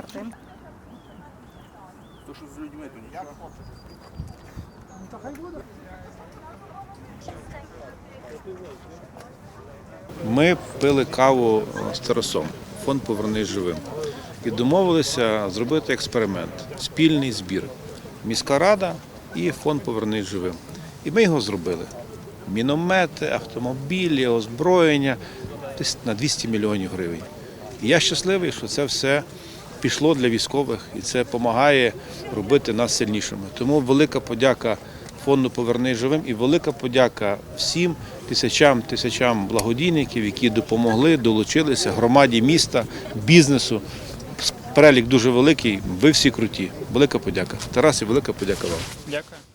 картин. То, що з людьми, то нічого. Ми пили каву з Тарасом, фонд Повернись живим. І домовилися зробити експеримент, спільний збір. Міська рада і фонд Повернись живим. І ми його зробили. Міномети, автомобілі, озброєння десь на 200 мільйонів гривень. І я щасливий, що це все пішло для військових і це допомагає робити нас сильнішими. Тому велика подяка фонду Поверни живим і велика подяка всім тисячам тисячам благодійників, які допомогли, долучилися громаді міста, бізнесу. Перелік дуже великий. Ви всі круті. Велика подяка. Тарас, і велика подяка вам. Дякую.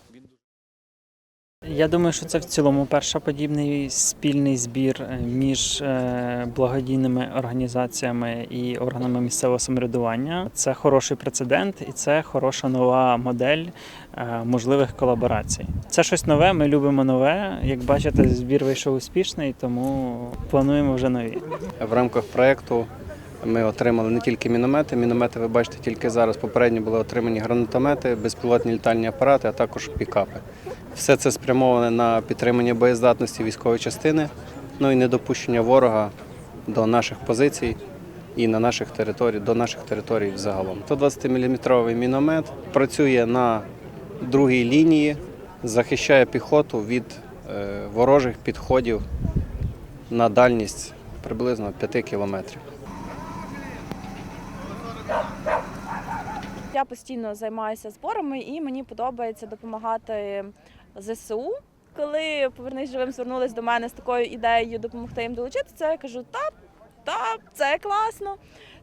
Я думаю, що це в цілому перший подібний спільний збір е, між е, благодійними організаціями і органами місцевого самоврядування. Це хороший прецедент і це хороша нова модель е, можливих колаборацій. Це щось нове. Ми любимо нове. Як бачите, збір вийшов успішний, тому плануємо вже нові. В рамках проєкту ми отримали не тільки міномети. Міномети ви бачите тільки зараз. Попередньо були отримані гранатомети, безпілотні літальні апарати, а також пікапи. Все це спрямоване на підтримання боєздатності військової частини, ну і недопущення ворога до наших позицій і на наших територій, до наших територій загалом. 120-мм міномет працює на другій лінії, захищає піхоту від е, ворожих підходів на дальність приблизно 5 кілометрів. Я постійно займаюся зборами і мені подобається допомагати ЗСУ. Коли повернись живим звернулись до мене з такою ідеєю допомогти їм долучитися, я кажу, та, та, це класно.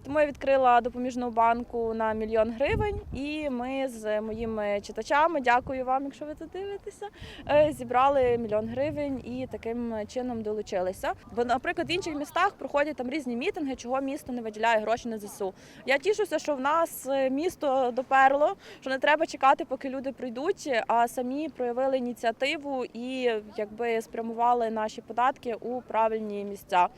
Тому я відкрила допоміжну банку на мільйон гривень, і ми з моїми читачами, дякую вам, якщо ви тут дивитеся, е, зібрали мільйон гривень і таким чином долучилися. Бо, наприклад, в інших містах проходять там різні мітинги, чого місто не виділяє гроші на ЗСУ. Я тішуся, що в нас е, місто доперло, що не треба чекати, поки люди прийдуть, а самі проявили ініціативу і якби спрямували наші податки у правильні місця.